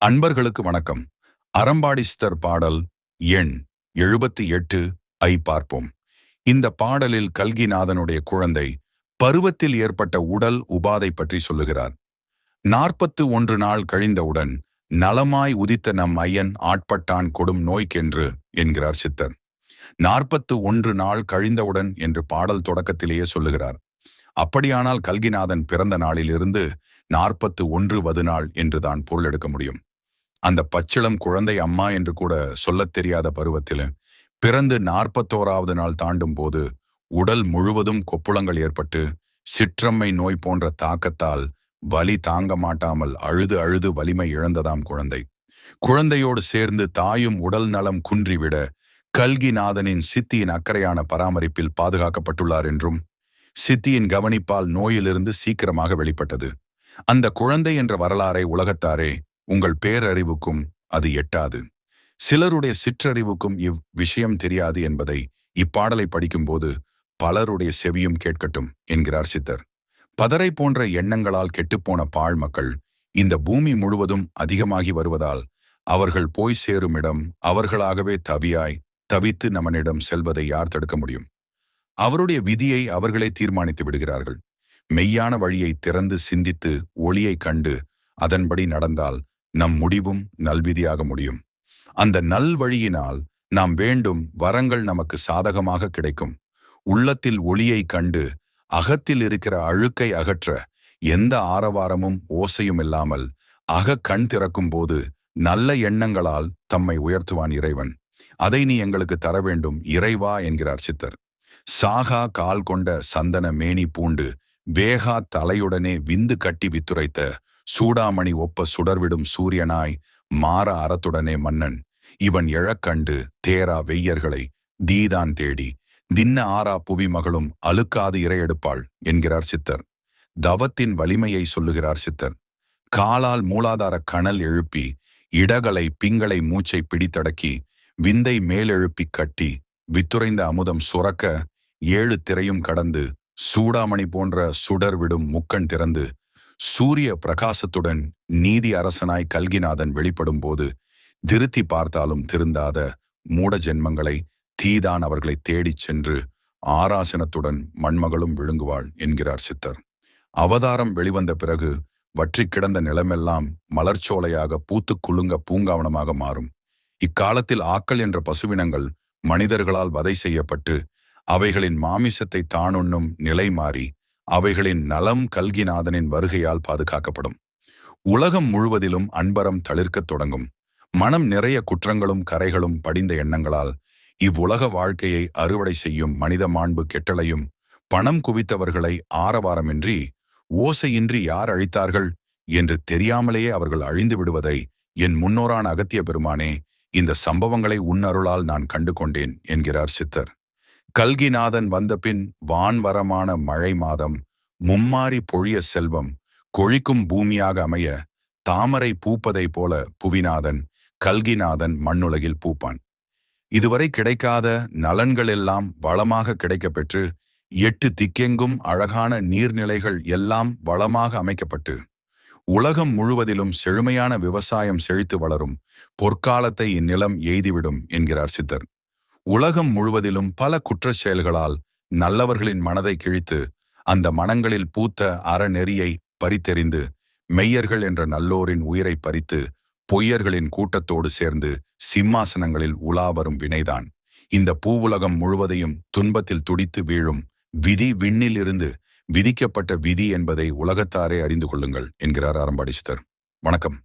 அன்பர்களுக்கு வணக்கம். அறம்பாடிஸ்தர் பாடல் எண் எழுபத்தி எட்டு ஐ பார்ப்போம். இந்த பாடலில் கல்கிநாதனுடைய குழந்தை பருவத்தில் ஏற்பட்ட உடல் உபாதை பற்றி சொல்லுகிறார். நாற்பத்து ஒன்று நாள் கழிந்தவுடன் நலமாய் உதித்த நம் ஐயன் ஆட்பட்டான் கொடும் நோய்க்கென்று என்கிறார் சித்தர். நாற்பத்து ஒன்று நாள் கழிந்தவுடன் என்று பாடல் தொடக்கத்திலேயே சொல்லுகிறார். அப்படியானால் கல்கிநாதன் பிறந்த நாளிலிருந்து நாற்பத்து ஒன்று வது நாள் என்றுதான் பொருள் எடுக்க முடியும். அந்த பச்சிளம் குழந்தை அம்மா என்று கூட சொல்லத் தெரியாத பருவத்தில் பிறந்து நாற்பத்தோராவது நாள் தாண்டும் போது உடல் முழுவதும் கொப்புளங்கள் ஏற்பட்டு சிற்றம்மை நோய் போன்ற தாக்கத்தால் வலி தாங்க மாட்டாமல் அழுது அழுது வலிமை இழந்ததாம் குழந்தை. குழந்தையோடு சேர்ந்து தாயும் உடல் நலம் குன்றிவிட கல்கிநாதனின் சித்தியின் அக்கறையான பராமரிப்பில் பாதுகாக்கப்பட்டுள்ளார் என்றும் சித்தியின் கவனிப்பால் நோயிலிருந்து சீக்கிரமாக வெளிப்பட்டது. அந்த குழந்தை என்ற வரலாறை உலகத்தாரே உங்கள் பேரறிவுக்கும் அது எட்டாது. சிலருடைய சிற்றறிவுக்கும் இவ் விஷயம் தெரியாது என்பதை இப்பாடலை படிக்கும்போது பலருடைய செவியும் கேட்கட்டும் என்கிறார் சித்தர். பதரை போன்ற எண்ணங்களால் கெட்டுப்போன பாழ் மக்கள் இந்த பூமி முழுவதும் அதிகமாகி வருவதால் அவர்கள் போய் சேரும் இடம் அவர்களாகவே தவியாய் தவித்து நம்மனிடம் செல்வதை யார் தடுக்க முடியும்? அவருடைய விதியை அவர்களே தீர்மானித்து விடுகிறார்கள். மெய்யான வழியை திறந்து சிந்தித்து ஒளியை கண்டு அதன்படி நடந்தால் நம் முடிவும் நல்விதியாக முடியும். அந்த நல் வழியினால் நாம் வேண்டும் வரங்கள் நமக்கு சாதகமாக கிடைக்கும். உள்ளத்தில் ஒளியை கண்டு அகத்தில் இருக்கிற அழுக்கை அகற்ற எந்த ஆரவாரமும் ஓசையும் இல்லாமல் அக கண் திறக்கும் போது நல்ல எண்ணங்களால் தம்மை உயர்த்துவான் இறைவன். அதை நீ எங்களுக்கு தர வேண்டும் இறைவா என்கிறார் சித்தர். சாகா கால் கொண்ட சந்தன மேனி பூண்டு வேகா தலையுடனே விந்து கட்டி வித்துரைத்த சூடாமணி ஒப்ப சுடர்விடும் சூரியனாய் மாற அறத்துடனே மன்னன். இவன் எழக்கண்டு தேரா வெய்யர்களை தீதான் தேடி தின்ன ஆறா புவி மகளும் அழுக்காது இரையெடுப்பாள் என்கிறார் சித்தர். தவத்தின் வலிமையை சொல்லுகிறார் சித்தர். காலால் மூலாதார கணல் எழுப்பி இடகளை பிங்களை மூச்சை பிடித்தடக்கி விந்தை மேலெழுப்பி கட்டி வித்துரைந்த அமுதம் சுரக்க ஏழு திரையும் கடந்து சூடாமணி போன்ற சுடர் விடும் முக்கண் திறந்து சூரிய பிரகாசத்துடன் நீதி அரசனாய் கல்கிநாதன் வெளிப்படும் போது திருத்தி பார்த்தாலும் திருந்தாத மூட ஜென்மங்களை தீதான் அவர்களை தேடிச் சென்று ஆராசனத்துடன் மண்மகளும் விழுங்குவாள் என்கிறார் சித்தர். அவதாரம் வெளிவந்த பிறகு வற்றி கிடந்த நிலமெல்லாம் மலர்ச்சோலையாக பூத்து குலுங்க பூங்காவனமாக மாறும். இக்காலத்தில் ஆக்கள் என்ற பசுவினங்கள் மனிதர்களால் வதை செய்யப்பட்டு அவைகளின் மாமிசத்தை தானுண்ணும் நிலை மாறி அவைகளின் நலம் கல்கிநாதனின் வருகையால் பாதுகாக்கப்படும். உலகம் முழுவதிலும் அன்பரம் தளிர்க்கத் தொடங்கும். மனம் நிறைய குற்றங்களும் கரைகளும் படிந்த எண்ணங்களால் இவ்வுலக வாழ்க்கையை அறுவடை செய்யும் மனித மாண்பு கெட்டளையும் பணம் குவித்தவர்களை ஆரவாரமின்றி ஓசையின்றி யார் அழித்தார்கள் என்று தெரியாமலேயே அவர்கள் அழிந்து விடுவதை என் முன்னோரான அகத்திய பெருமானே இந்த சம்பவங்களை உன்னருளால் நான் கண்டு கொண்டேன் என்கிறார் சித்தர். கல்கிநாதன் வந்தபின் வான்வரமான மழை மாதம் மும்மாறி பொழிய செல்வம் கொழிக்கும் பூமியாக அமைய தாமரை பூப்பதை போல புவிநாதன் கல்கிநாதன் மண்ணுலகில் பூப்பான். இதுவரை கிடைக்காத நலன்கள் எல்லாம் வளமாக கிடைக்கப்பெற்று எட்டு திக்கெங்கும் அழகான நீர்நிலைகள் எல்லாம் வளமாக அமைக்கப்பட்டு உலகம் முழுவதிலும் செழுமையான விவசாயம் செழித்து வளரும் பொற்காலத்தை இந்நிலம் எய்திவிடும் என்கிறார் சித்தர். உலகம் முழுவதிலும் பல குற்றச் செயல்களால் நல்லவர்களின் மனதை கிழித்து அந்த மனங்களில் பூத்த அறநெறியை பறித்தெறிந்து மெய்யர்கள் என்ற நல்லோரின் உயிரை பறித்து பொய்யர்களின் கூட்டத்தோடு சேர்ந்து சிம்மாசனங்களில் உலாவரும் வினைதான். இந்த பூவுலகம் முழுவதையும் துன்பத்தில் துடித்து வீழும் விதி விண்ணிலிருந்து விதிக்கப்பட்ட விதி என்பதை உலகத்தாரே அறிந்து கொள்ளுங்கள் என்கிறார் ஆரம்பாடிஸ்தர் வணக்கம்.